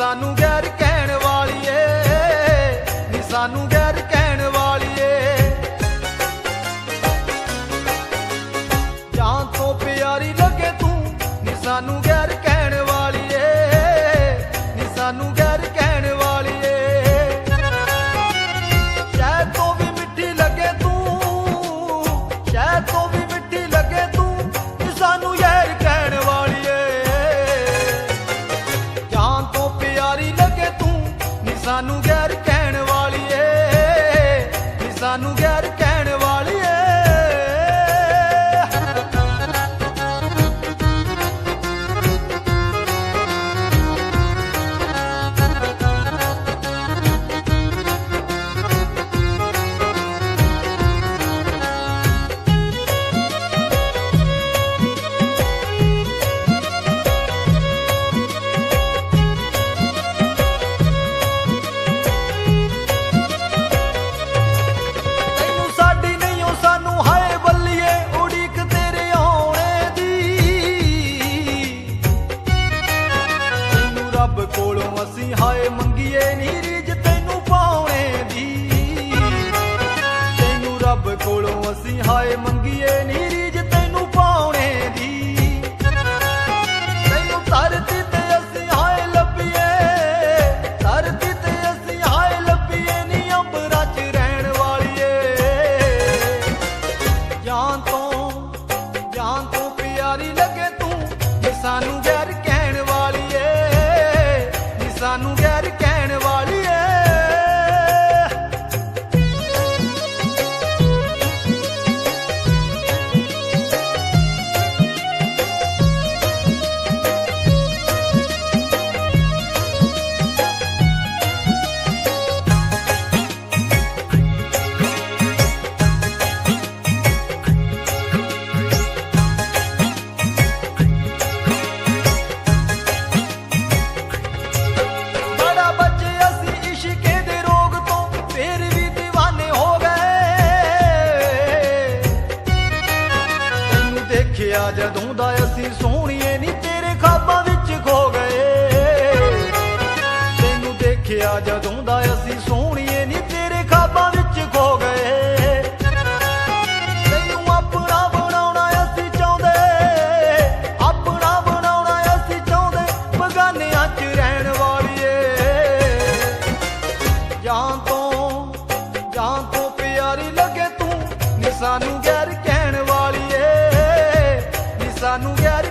ਸਾਨੂੰ ਗੈਰ ਕਹਿਣ ਵਾਲੀਏ, ਨੀ ਸਾਨੂੰ ਗੈਰ ਕਹਿਣ ਵਾਲੀਏ। ਜਾਨ ਤੋਂ ਪਿਆਰੀ ਲੱਗੇ ਤੂੰ, ਨੀ ਸਾਨੂੰ ਨੀ ਹਾਏ ਮੰਗੀਏ ਨੀ ਰੀਜ ਤੈਨੂੰ ਪਾਉਣੇ ਦੀ। ਤੈਨੂੰ ਧਰਤੀ ਤੇ ਅਸੀਂ ਹਾਏ ਲੱਭੀਏ। ਧਰਤੀ ਤੇ ਅਸੀਂ ਹਾਏ ਲੱਭੀਏ ਨੀ ਅੰਬਰਾਂ 'ਚ ਰਹਿਣ ਵਾਲੀਏ। ਜਾਨ ਤੋਂ ਦੇਖਿਆ ਜਦੋਂ ਦਾ ਅਸੀਂ ਸੋਹਣੀਏ ਨੀ ਤੇਰੇ ਖਾਬਾਂ ਵਿੱਚ ਖੋ ਗਏ। ਤੈਨੂੰ ਦੇਖਿਆ ਜਦੋਂ ਦਾ ਅਸੀਂ ਸੋਹਣੀਏ ਨੀ ਤੇਰੇ ਖਾਬਾਂ ਵਿੱਚ ਖੋ ਗਏ। ਤੈਨੂੰ ਆਪਣਾ ਬਣਾਉਣਾ ਅਸੀਂ ਚਾਹੁੰਦੇ, ਆਪਣਾ ਬਣਾਉਣਾ ਅਸੀਂ ਚਾਹੁੰਦੇ, ਬਗਾਨਿਆਂ 'ਚ ਰਹਿਣ ਵਾਲੀਏ। ਜਾਨ ਤੋਂ ਜਾਨ ਤੋਂ ਪਿਆਰੀ ਲੱਗੇ ਤੂੰ, ਨੀ ਸਾਨੂੰ ਗੈਰ ਕਹਿਣ ਸਾਨੂੰ ਯਾਰੀ